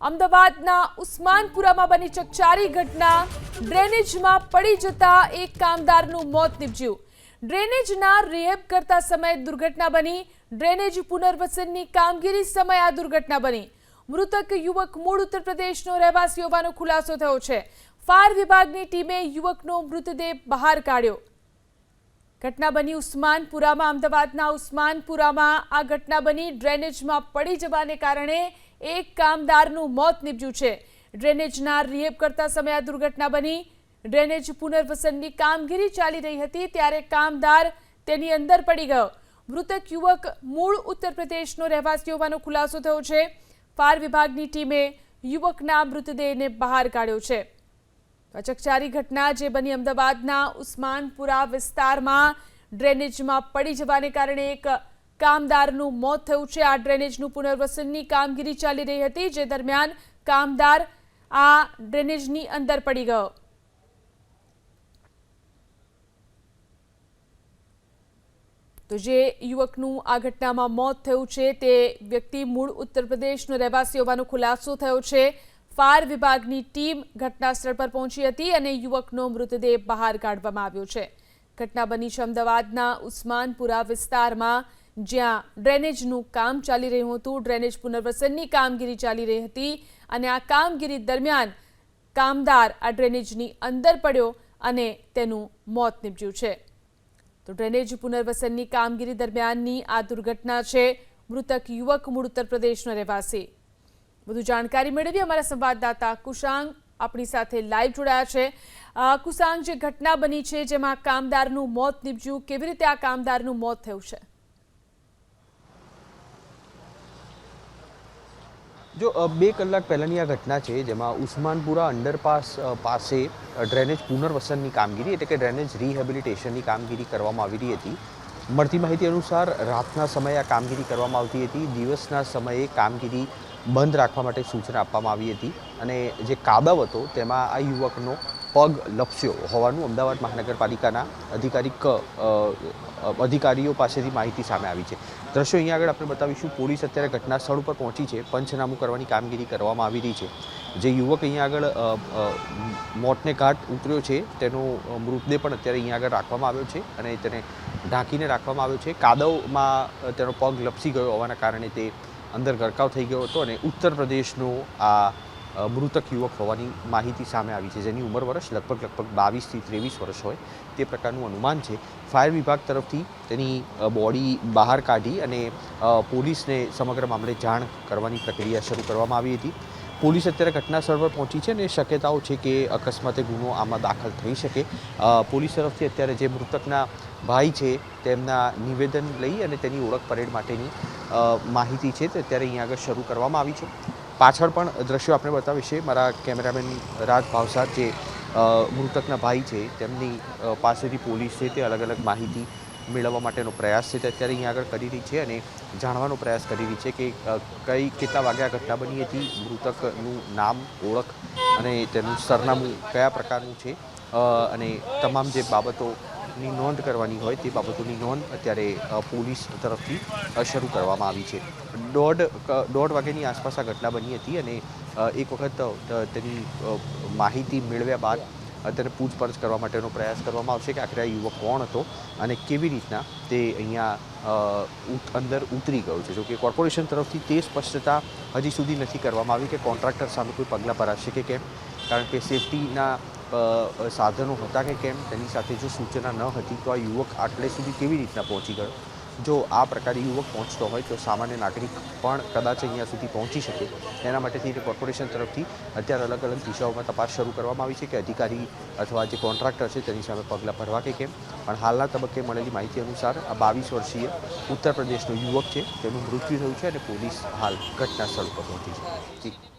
અમદાવાદના ઉસ્માનપુરામાં બની ચકચારી ઘટના. ડ્રેનેજમાં પડી જતા એક કામદારનું મોત નીપજ્યું. ડ્રેનેજના રિહેબ કરતા સમયે દુર્ઘટના બની. ડ્રેનેજ પુનર્વસનની કામગીરી સમયે આ દુર્ઘટના બની. મૃતક યુવક મૂળ ઉત્તર પ્રદેશનો રહેવાસી હોવાનો ખુલાસો થયો છે. ફાયર વિભાગની ટીમે યુવકનો મૃતદેહ બહાર કાઢ્યો. ઘટના બની ઉસ્માનપુરામાં, અમદાવાદના ઉસ્માનપુરામાં આ ઘટના બની. ડ્રેનેજમાં પડી જવાને કારણે એક કામદારનું મોત નીપજ્યું છે. ડ્રેનેજના રિહેબ કરતા સમયે આ દુર્ઘટના બની. ડ્રેનેજ પુનર્વસનની કામગીરી ચાલી રહી હતી ત્યારે કામદાર તેની અંદર પડી ગયો. મૃતક યુવક મૂળ ઉત્તર પ્રદેશનો રહેવાસી હોવાનો ખુલાસો થયો છે. ફાયર વિભાગની ટીમે યુવકના મૃતદેહને બહાર કાઢ્યો છે. ચકચારી ઘટના જે બની અમદાવાદના ઉસ્માનપુરા વિસ્તારમાં ડ્રેનેજમાં પડી જવાને કારણે એક કામદારનું મોત થયું છે. આ ડ્રેનેજનું પુનર્વસનની કામગીરી ચાલી રહી હતી, જે દરમિયાન કામદાર આ ડ્રેનેજની અંદર પડી ગયો. તો જે યુવકનું આ ઘટનામાં મોત થયું છે, તે વ્યક્તિ મૂળ ઉત્તર પ્રદેશનો રહેવાસી હોવાનો ખુલાસો થયો છે. ફાયર વિભાગની ટીમ ઘટના સ્થળ પર પહોંચી હતી અને યુવકનો મૃતદેહ બહાર કાઢવામાં આવ્યો છે. ઘટના બની છે અમદાવાદના ઉસ્માનપુરા વિસ્તારમાં. જ્યાં ડ્રેનેજનું કામ ચાલી રહ્યું હતું. ડ્રેનેજ પુનર્વસનની કામગીરી ચાલી રહી હતી અને આ કામગીરી દરમિયાન કામદાર આ ડ્રેનેજની અંદર પડ્યો અને તેનું મોત નીપજ્યું છે. તો ડ્રેનેજ પુનર્વસનની કામગીરી દરમિયાનની આ દુર્ઘટના છે. મૃતક યુવક મૂળ ઉત્તર પ્રદેશનો રહેવાસી. વધુ જાણકારી મેળવી અમારા સંવાદદાતા કુશાંગ આપણી સાથે લાઈવ જોડાયા છે. કુશાંગ, જે ઘટના બની છે જેમાં કામદારનું મોત નીપજ્યું, કેવી રીતે આ કામદારનું મોત થયું છે? જો બે કલાક પહેલાંની આ ઘટના છે જેમાં ઉસ્માનપુરા અંડરપાસ પાસે ડ્રેનેજ પુનર્વસનની કામગીરી એટલે કે ડ્રેનેજ રિહેબિલિટેશનની કામગીરી કરવામાં આવી રહી હતી. મળતી માહિતી અનુસાર રાતના સમયે આ કામગીરી કરવામાં આવતી હતી. દિવસના સમયે કામગીરી બંધ રાખવા માટે સૂચના આપવામાં આવી હતી અને જે કાદવ હતો, તેમાં આ યુવકનો પગ લપસ્યો હોવાનું અમદાવાદ મહાનગરપાલિકાના અધિકારિક અધિકારીઓ પાસેથી માહિતી સામે આવી છે. દ્રશ્યો અહીંયા આગળ આપણે બતાવીશું. પોલીસ અત્યારે ઘટના સ્થળ ઉપર પહોંચી છે. પંચનામું કરવાની કામગીરી કરવામાં આવી રહી છે. જે યુવક અહીંયા આગળ મોતને ઘાટ ઉતર્યો છે. તેનો મૃતદેહ પણ અત્યારે અહીંયા આગળ રાખવામાં આવ્યો છે અને તેને ઢાંકીને રાખવામાં આવ્યો છે. કાદવમાં તેનો પગ લપસી ગયો હોવાના કારણે તે અંદર ગરકાવ થઈ ગયો હતો અને ઉત્તર પ્રદેશનો આ મૃતક યુવક હોવાની માહિતી સામે આવી છે, જેની ઉંમર વર્ષ લગભગ લગભગ બાવીસથી ત્રેવીસ વર્ષ હોય. તે પ્રકારનું અનુમાન છે. ફાયર વિભાગ તરફથી તેની બોડી બહાર કાઢી અને પોલીસને સમગ્ર મામલે જાણ કરવાની પ્રક્રિયા શરૂ કરવામાં આવી હતી. પોલીસ અત્યારે ઘટના સ્થળ પર પહોંચી છે અને શક્યતાઓ છે કે અકસ્માતે ગુનો આમાં દાખલ થઈ શકે. પોલીસ તરફથી અત્યારે જે મૃતકના ભાઈ છે, તેમના નિવેદન લઈ અને તેની ઓળખ પરેડ માટેની માહિતી છે તે અત્યારે અહીં આગળ શરૂ કરવામાં આવી છે. પાછળ પણ દ્રશ્યો આપણે બતાવીશે. મારા કેમેરામેન રાજ ભાવસાર જે મૃતકના ભાઈ છે, તેમની પાસેથી પોલીસ છે તે અલગ અલગ માહિતી મેળવવા માટેનો પ્રયાસ છે તે અત્યારે અહીંયા આગળ કરી રહી છે અને જાણવાનો પ્રયાસ કરી રહી છે કે કઈ, કેટલા વાગે આ ઘટના બની હતી, મૃતકનું નામ, ઓળખ અને તેનું સરનામું કયા પ્રકારનું છે? અને તમામ જે બાબતોની નોંધ કરવાની હોય તે બાબતોની નોંધ અત્યારે પોલીસ તરફથી શરૂ કરવામાં આવી છે. દોઢ દોઢ વાગ્યાની આસપાસ આ ઘટના બની હતી અને એક વખત તેની માહિતી મેળવ્યા બાદ તેને પૂછપરછ કરવા માટેનો પ્રયાસ કરવામાં આવશે કે આખરે આ યુવક કોણ હતો અને કેવી રીતના તે અહીંયા અંદર ઉતરી ગયો છે. જોકે કોર્પોરેશન તરફથી તે સ્પષ્ટતા હજી સુધી નથી કરવામાં આવી કે કોન્ટ્રાક્ટર સામે કોઈ પગલાં ભરાશે કે કેમ. કારણ કે સેફટીના સાધનો હતા કે કેમ? તેની સાથે જો સૂચના ન હતી, તો આ યુવક આટલે સુધી કેવી રીતના પહોંચી ગયો? જો આ પ્રકારે યુવક પહોંચતો હોય, તો સામાન્ય નાગરિક પણ કદાચ અહીંયા સુધી પહોંચી શકે. એના માટેથી કોર્પોરેશન તરફથી અત્યારે અલગ અલગ દિશાઓમાં તપાસ શરૂ કરવામાં આવી છે કે અધિકારી અથવા જે કોન્ટ્રાક્ટર છે, તેની સામે પગલાં ભરવા કે કેમ? પણ હાલના તબક્કે મળેલી માહિતી અનુસાર, આ બાવીસ વર્ષીય ઉત્તર પ્રદેશનો યુવક છે, તેનું મૃત્યુ થયું છે અને પોલીસ હાલ ઘટના સ્થળ પર પહોંચી છે.